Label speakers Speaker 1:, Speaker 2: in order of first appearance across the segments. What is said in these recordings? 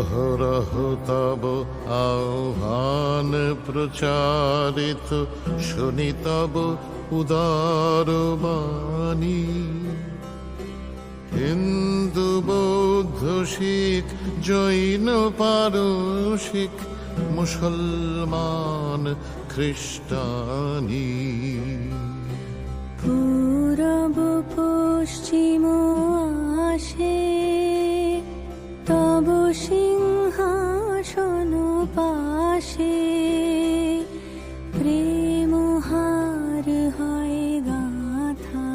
Speaker 1: অহরহ তব আহ্বান প্রচারিত শুনি তব উদার বাণী হিন্দু বৌদ্ধ শিখ জৈন পারসিক মুসলমান খ্রিস্টানি
Speaker 2: পাশে প্রেম হার হয় গাথা।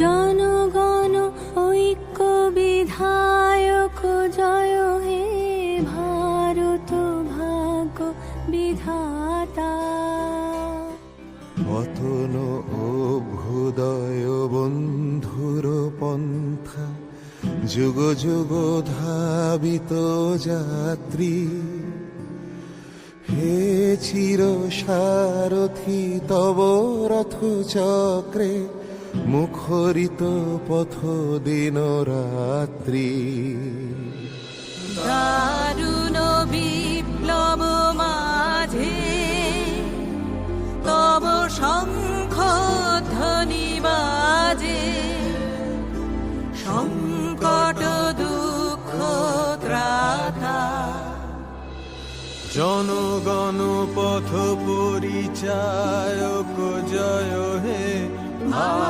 Speaker 2: জনগণ, ঐক্য বিধায়ক, জয় হে ভারত ভাগ্য বিধাতা।
Speaker 3: পতন অভ্যুদয় বন্ধুর পন্থা, যুগ যুগ ধাবিত যাত্রী। হে চির সারথি তব রথ চক্রে মুখরিত পথ দিন রাত্রি
Speaker 4: জনগণ পথ পরিচায়ক জয় হে ভারত